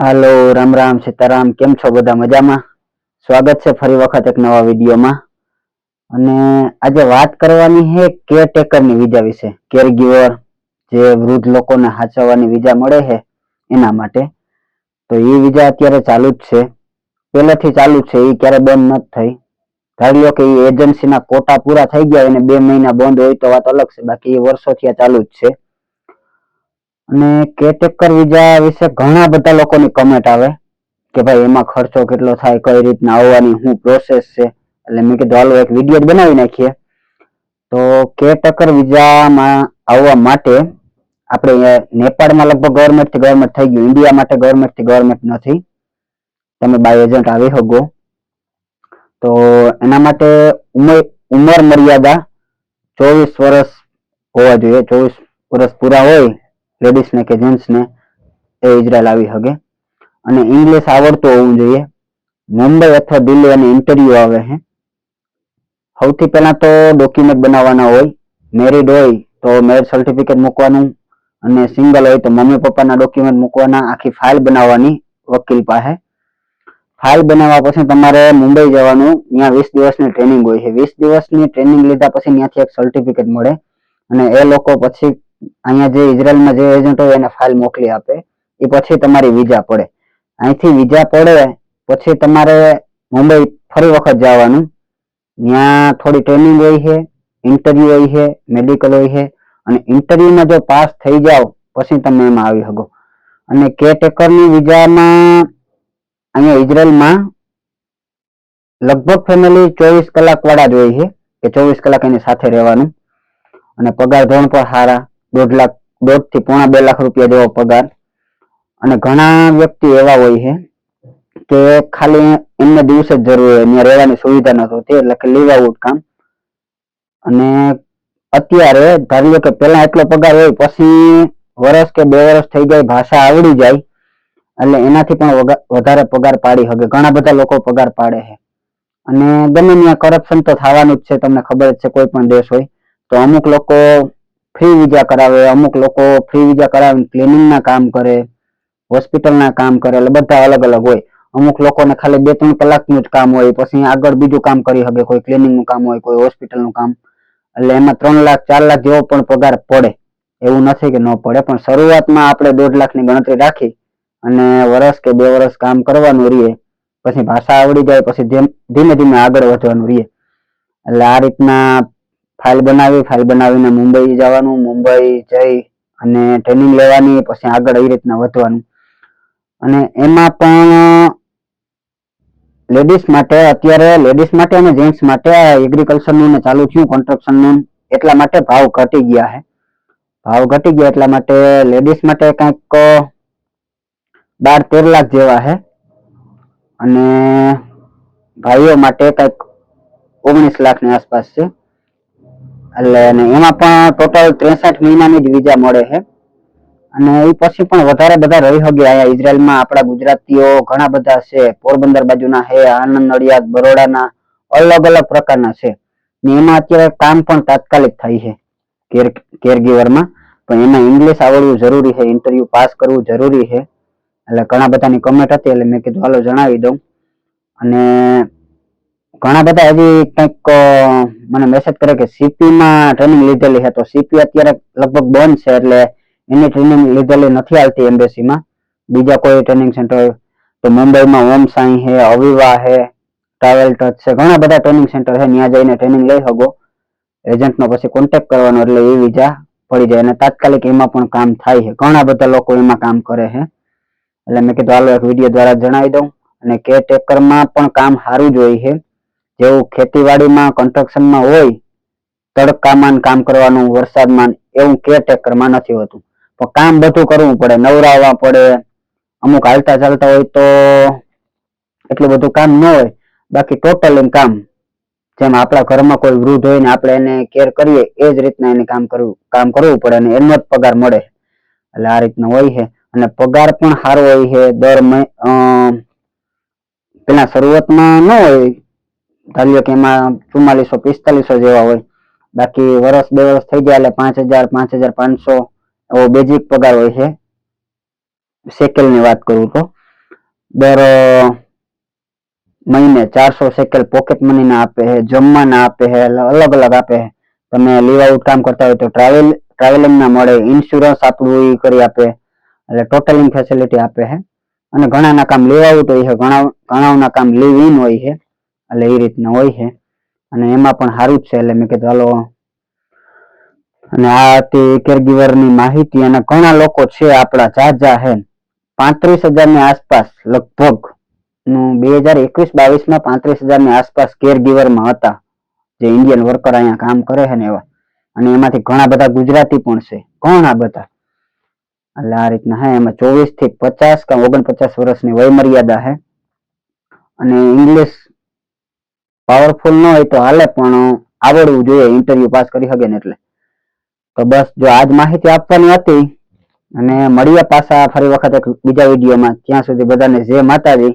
હાલો, રામ રામ, સીતારામ, કેમ છો બધા મજામાં? સ્વાગત છે ફરી વખત એક નવા વિડીયોમાં. અને આજે વાત કરવાની છે કેરટેકરની વિઝા વિશે. કેરગીવર જે વૃદ્ધ લોકોને હાચવવાની વિઝા મળે છે એના માટે. તો એ વિઝા અત્યારે ચાલુ જ છે. પહેલેથી ચાલુ છે, એ ક્યારે બંધ નથી થઈ. ધારી લો કે એ એજન્સીના કોટા પૂરા થઈ ગયા અને બે મહિના બંધ હોય તો વાત અલગ છે. બાકી એ વર્ષોથી આ ચાલુ જ છે. અને કેટેકર વિઝા વિશે ઘણા બધા લોકોની કમેન્ટ આવે કે ભાઈ એમાં ખર્ચો કેટલો થાય, કઈ રીતના આવવાની, શું પ્રોસેસ છે? એટલે મેં કીધું, હાલો, એક વીડિયો બનાવી નાખીએ. તો કેટેકર વિઝામાં આવવા માટે આપણે નેપાળમાં લગભગ ગવર્મેન્ટથી ગવર્મેન્ટ થઈ ગયું. ઇન્ડિયા માટે ગવર્મેન્ટથી ગવર્મેન્ટ નથી. તમે બાય એજન્ટ આવી શકો. તો એના માટે ઉંમર ઉંમર મર્યાદા ચોવીસ વર્ષ હોવા જોઈએ. ચોવીસ વર્ષ પૂરા હોય લેડીઝ ને કે જેન્ટ્સ ને એ ઇઝરાયલ આવી શકે. અને ઇંગ્લિશ આવડતું હોવું જોઈએ. મુંબઈ અથવા દિલ્હી અને ઇન્ટરવ્યુ આવે છે. સૌથી પહેલા તો ડોક્યુમેન્ટ બનાવવાના હોય. મેરિડ હોય તો મેરિડ સર્ટિફિકેટ મૂકવાનું. અને સિંગલ હોય તો મમ્મી પપ્પાના ડોક્યુમેન્ટ મૂકવાના. આખી ફાઇલ બનાવવાની વકીલ પાસે. ફાઇલ બનાવવા પછી તમારે મુંબઈ જવાનું. ત્યાં વીસ દિવસની ટ્રેનિંગ હોય છે. વીસ દિવસની ટ્રેનિંગ લીધા પછી ત્યાંથી એક સર્ટિફિકેટ મળે. અને એ લોકો પછી અહીંયા જે ઇઝરાયલમાં જે એજન્ટ હોય એને ફાઇલ મોકલી આપે. એ પછી તમારી વિઝા પડે. અહીંથી વિઝા પડે, પછી તમારે મુંબઈ ફરી વખત જવાનું. ત્યાં થોડી ટ્રેનિંગ હોય છે, ઇન્ટરવ્યુ હોય છે, મેડિકલ હોય છે. અને ઇન્ટરવ્યુમાં જો પાસ થઈ જાઓ, પછી તમે એમાં આવી શકો. અને કેટેકરની વિઝામાં અહીંયા ઇઝરાયલમાં લગભગ ફેમિલી ચોવીસ કલાક વાળા જ હોય છે, કે ચોવીસ કલાક એની સાથે રહેવાનું. અને પગાર ધોરણ પણ સારા. દોઢ લાખ દોઢથી પોણા બે લાખ રૂપિયા જેવો પગાર. અને ઘણા વ્યક્તિ એવા હોય છે કે ખાલી એમને દિવસે જ જરૂર હોય ત્યાં રહેવાની સુવિધા ન હોતી એટલે કે લીવ આઉટ કામ. અને અત્યારે ધારી લો કે પેલા એટલો પગાર હોય, પછી વર્ષ કે બે વર્ષ થઈ જાય, ભાષા આવડી જાય, એટલે એનાથી પણ વધારે પગાર પાડી શકે. ઘણા બધા લોકો પગાર પાડે છે. અને ગમે ત્યાં કરપ્શન તો થવાનું જ છે, તમને ખબર જ છે, કોઈ પણ દેશ હોય, તો અમુક લોકો ફ્રી વિઝા કરાવે, અમુક લોકો ફ્રી વિઝા કરાવે ક્લિનિંગ ના કામ કરે હોસ્પિટલ ના કામ કરે, એટલે બધા અલગ અલગ હોય. અમુક લોકોને ખાલી બે ત્રણ કલાકનું જ કામ હોય, પછી આગળ બીજું કામ કરી શકે, કોઈ ક્લિનિંગનું કામ હોય, કોઈ હોસ્પિટલનું કામ. એટલે એમાં ત્રણ લાખ, ચાર લાખ જેવો પણ પગાર પડે. એવું નથી કે ન પડે, પણ શરૂઆતમાં આપણે દોઢ લાખની ગણતરી રાખી અને વર્ષ કે બે વર્ષ કામ કરવાનું રહીએ, પછી ભાષા આવડી જાય, પછી ધીમ- ધીમે ધીમે આગળ વધવાનું રહીએ. એટલે આ રીતના ફાઇલ બનાવી, ફાઇલ બનાવીને મુંબઈ જવાનું, મુંબઈ જઈ અને ટ્રેનિંગ લેવાની, પછી આગળ એ રીતના વધવાનું. અને એમાં પણ લેડીઝ માટે અત્યારે લેડીઝ માટે અને જેન્ટ્સ માટે એગ્રીકલ્ચરનું ને ચાલુ થયું કન્સ્ટ્રક્શનનું, એટલા માટે ભાવ ઘટી ગયા છે. ભાવ ઘટી ગયા એટલા માટે લેડીઝ માટે કંઈક, બાર તેર લાખ જેવા છે. અને ભાઈઓ માટે કંઈક ઓગણીસ લાખની આસપાસ છે. એટલે એમાં પણ ટોટલ ત્રેસઠ મહિનાની જ વિઝા મળે છે. અને એ પછી પણ વધારે બધા રહી શકે અહીંયા ઇઝરાયલમાં. આપણા ગુજરાતીઓ ઘણા બધા છે. પોરબંદર બાજુના છે આનંદ નડિયાદ, બરોડાના અલગ અલગ પ્રકારના છે. ને એમાં અત્યારે કામ પણ તાત્કાલિક થાય છે કેર, કેરગીવરમાં. પણ એમાં ઇંગ્લિશ આવડવું જરૂરી છે ઇન્ટરવ્યુ પાસ કરવું જરૂરી છે. એટલે ઘણા બધાની કમેન્ટ હતી એટલે મેં કીધું, હાલો જણાવી દઉં. અને ઘણા બધા હજી કંઈક મને મેસેજ કરે કે સીપીમાં ટ્રેનિંગ લીધેલી છે. તો સીપી અત્યારે લગભગ બંધ છે, એટલે એની ટ્રેનિંગ લીધેલી નથી આવતી એમ્બેસીમાં બીજા કોઈ ટ્રેનિંગ સેન્ટર તો મુંબઈમાં ઓમ સાઈ છે, અવિવા છે ટ્રાવેલ ટચ છે, ઘણા બધા ટ્રેનિંગ સેન્ટર છે. ત્યાં જઈને ટ્રેનિંગ લઈ શકો. એજન્ટનો પછી કોન્ટેક્ટ કરવાનો, એટલે એ વિઝા પડી જાય. અને તાત્કાલિક એમાં પણ કામ થાય છે. ઘણા બધા લોકો એમાં કામ કરે છે. એટલે મેં કીધું, હાલો, એક વીડિયો દ્વારા જણાવી દઉં. અને કેરટેકરમાં પણ કામ સારું જ હોય છે. જેવું ખેતીવાડીમાં કન્સ્ટ્રક્શનમાં હોય, તડકામાં કામ કરવાનું, વરસાદમાં એવું કેરટેકરમાં નથી હોતું. પણ કામ બધું કરવું પડે નવરાવવા પડે, અમુક હાલતા ચાલતા હોય તો એટલું બધું કામ ન હોય. બાકી ટોટલ કામ, જેમ આપણા ઘરમાં કોઈ વૃદ્ધ હોય ને આપણે એને કેર કરીએ, એ જ રીતના એને કામ કરવું કામ કરવું પડે અને એનો જ પગાર મળે. એટલે આ રીતના હોય છે. અને પગાર પણ સારો હોય છે. દર મહિ- પેલા શરૂઆતમાં ન હોય ધારી લો કે એમાં ચુમ્માલીસો પિસ્તાલીસો જેવા હોય. બાકી વર્ષ બે વર્ષ થઈ ગયા એટલે પાંચ હજાર પાંચ હજાર પાંચસો એવો બેઝિક પગાર હોય છે. સેકલની વાત કરું તો. દર અ, મહિને ચારસો શેકેલ પોકેટ મની ના આપે છે જમવાના આપે છે અલગ અલગ આપે છે. તમે લીવ આઉટ કામ કરતા હોય તો ટ્રાવેલ ટ્રાવેલિંગ ના મળે ઇન્સ્યોરન્સ આપણું ઈ કરી આપે. એટલે ટોટલિંગ ફેસિલિટી આપે છે. અને ઘણાના કામ લીવ આઉટ હોય છે ઘણા ઘણાના કામ લીવ ઇન હોય છે. એટલે એ રીતના હોય છે. અને એમાં પણ સારું જ છે, એટલે મેં કીધું, હાલો. અને આ તે કેરગીવરની માહિતી, અને ઘણા લોકો છે આપણા જાજા હે પાંત્રીસ હજારની આસપાસ લગભગ, નું બે હજાર એકવીસ બાવીસમાં પાંત્રીસ હજારની આસપાસ કેરગીવરમાં હતા, જે ઇન્ડિયન વર્કર અહીંયા કામ કરે છે ને એવા. અને એમાંથી ઘણા બધા ગુજરાતી પણ છે, ઘણા બધા. એટલે આ રીતના હે, એમાં ચોવીસથી પચાસ કે ઓગણપચાસ વર્ષની વય મર્યાદા છે અને ઇંગ્લિશ પાવરફુલ ન હોય તો હાલે, પણ આવડવું જોઈએ ઇન્ટરવ્યુ પાસ કરી શકે ને એટલે. તો બસ, જો આજ માહિતી આપવાની હતી, અને મળીએ પાછા ફરી વખત એક બીજા વિડીયોમાં. ત્યાં સુધી બધાને જય માતાજી.